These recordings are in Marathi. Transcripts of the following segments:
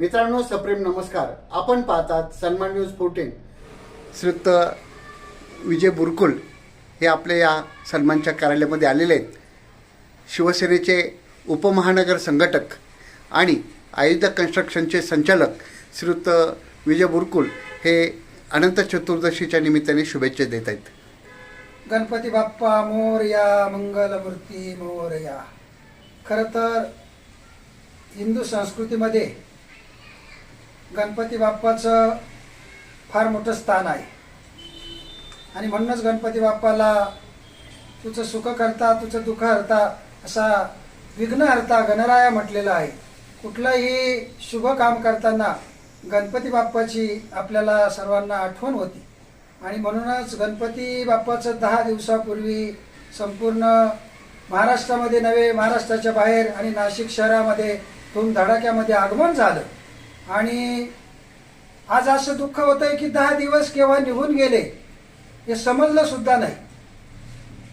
मित्रांनो सप्रेम नमस्कार. आपण पाहतात सन्मान न्यूज फोर्टीन श्रीयुक्त विजय बुरकुल हे आपल्या या सन्मानच्या कार्यालयामध्ये आलेले आहेत. शिवसेनेचे उपमहानगर संघटक आणि आयुध कन्स्ट्रक्शनचे संचालक श्रीयुक्त विजय बुरकुल हे अनंत चतुर्दशीच्या निमित्ताने शुभेच्छा देत आहेत. गणपती बाप्पा मोरया मंगलमूर्ती मोरया. खरं तर हिंदू संस्कृतीमध्ये गणपती बाप्पाचं फार मोठं स्थान आहे. आणि म्हणूनच गणपती बाप्पाला तुझं सुख करता तुझं दुःख हरता असा विघ्न हरता गणराया म्हटलेला आहे. कुठलंही शुभ काम करताना गणपती बाप्पाची आपल्याला सर्वांना आठवण होती. आणि म्हणूनच गणपती बाप्पाचं दहा दिवसापूर्वी संपूर्ण महाराष्ट्रामध्ये नव्हे महाराष्ट्राच्या बाहेर आणि नाशिक शहरामध्ये धूमधडाक्यामध्ये आगमन झालं. आणि आज असं दुःख होतंय की दहा दिवस केव्हा निघून गेले हे समजलं सुद्धा नाही.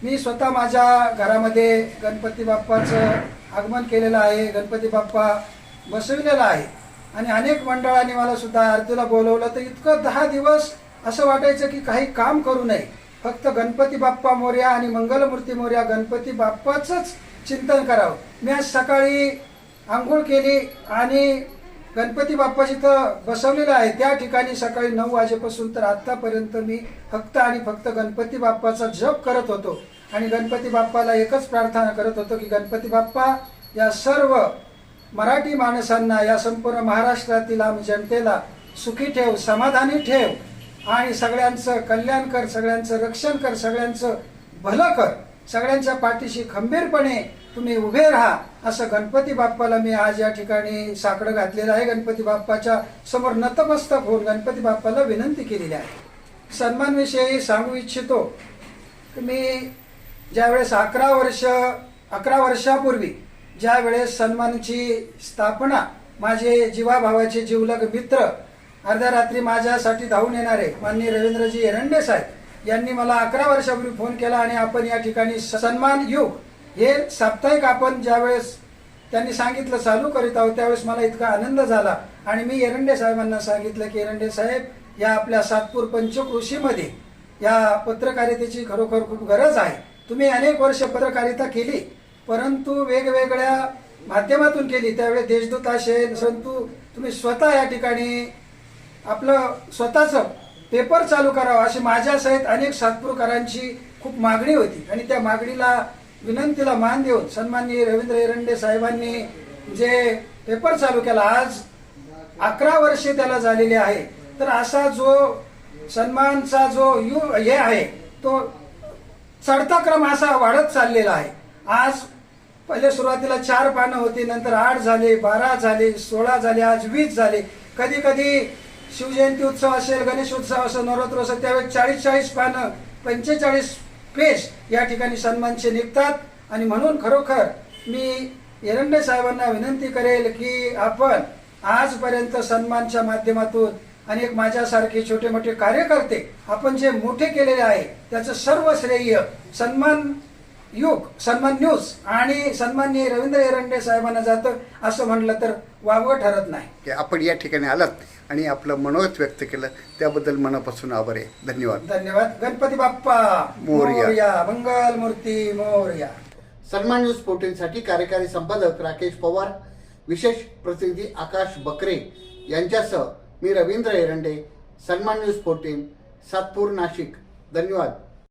मी स्वतः माझ्या घरामध्ये गणपती बाप्पाचं आगमन केलेलं आहे गणपती बाप्पा बसविलेला आहे. आणि अनेक मंडळांनी मला सुद्धा आरतीला बोलवलं तर इतकं दहा दिवस असं वाटायचं की काही काम करू नये. फक्त गणपती बाप्पा मोर्या आणि मंगलमूर्ती मोर्या गणपती बाप्पाचंच चिंतन करावं. मी आज सकाळी आंघोळ केली आणि गणपती बाप्पा जिथं बसवलेलं आहे. त्या ठिकाणी सकाळी नऊ वाजेपासून तर आत्तापर्यंत मी फक्त आणि फक्त गणपती बाप्पाचा जप करत होतो. आणि गणपती बाप्पाला एकच प्रार्थना करत होतो की गणपती बाप्पा या सर्व मराठी माणसांना या संपूर्ण महाराष्ट्रातील आम जनतेला सुखी ठेव समाधानी ठेव आणि सगळ्यांचं कल्याण कर सगळ्यांचं रक्षण कर सगळ्यांचं भलं कर सगळ्यांच्या पाठीशी खंबीरपणे तुम्ही उभे राहा. असं गणपती बाप्पाला मी आज या ठिकाणी साकडं घातलेलं आहे. गणपती बाप्पाच्या समोर नतमस्तक होऊन गणपती बाप्पाला विनंती केलेली आहे. सन्मानविषयी सांगू इच्छितो. की मी ज्यावेळेस अकरा वर्ष अकरा वर्षापूर्वी ज्यावेळेस सन्मानची स्थापना माझे जीवाभावाचे जीवलग मित्र अर्ध्या रात्री माझ्यासाठी धावून येणारे माननीय रवींद्रजी एरंडे साहेब यांनी मला अकरा वर्षापूर्वी फोन केला आणि आपण या ठिकाणी सन्मान युग हे साप्ताहिक आपण ज्यावेळेस त्यांनी सांगितलं चालू करीत आहोत त्यावेळेस मला इतका आनंद झाला. आणि मी एरंडे साहेबांना सांगितलं की एरंडे साहेब या आपल्या सातपूर पंचकृषीमध्ये या पत्रकारितेची खरोखर खूप गरज आहे. तुम्ही अनेक वर्ष पत्रकारिता केली परंतु वेगवेगळ्या माध्यमातून केली. त्यावेळेस देशदूत असेल परंतु तुम्ही स्वतः या ठिकाणी आपलं स्वतःचं पेपर चालू करावं अशी माझ्यासहित अनेक सातपूरकरांची खूप मागणी होती. आणि त्या मागणीला विनंतीला मान देऊन सन्माननीय रवींद्र एरंडे साहेबांनी जे पेपर चालू केला आज अकरा वर्षे त्याला झालेले आहे. तर असा जो सन्मानचा जो यु हे आहे तो चढता क्रम असा वाढत चाललेला आहे. आज पहिले सुरुवातीला चार पानं होती नंतर आठ झाले बारा झाले सोळा झाले आज वीस झाले. कधी कधी शिवजयंती उत्सव असेल गणेश उत्सव असेल नवरात्र असेल त्यावेळेस चाळीस चाळीस पानं पंचेचाळीस पेश या ठिकाणी सन्मानचे निघतात. आणि म्हणून खरोखर मी एरंडे साहेबांना विनंती करेल की आपण आजपर्यंत सन्मानच्या माध्यमातून अनेक माझ्यासारखे छोटे मोठे कार्यकर्ते आपण जे मोठे केलेले आहे त्याचं सर्व श्रेय सन्मान युग सन्मान न्यूज आणि सन्माननीय रवींद्र एरंडे साहेबांना जातं असं म्हटलं तर वावगं ठरत नाही. की आपण या ठिकाणी आलात आणि आपलं मनोगत व्यक्त केलं त्याबद्दल मनापासून आभार आहे. धन्यवाद. धन्यवाद. गणपती बाप्पा मोरया. मंगल मूर्ती मोरया. सन्मान न्यूज फोर्टीनसाठी कार्यकारी संपादक राकेश पवार विशेष प्रतिनिधी आकाश बकरे यांच्यासह मी रवींद्र एरंडे सन्मान न्यूज फोर्टीन सातपूर नाशिक. धन्यवाद.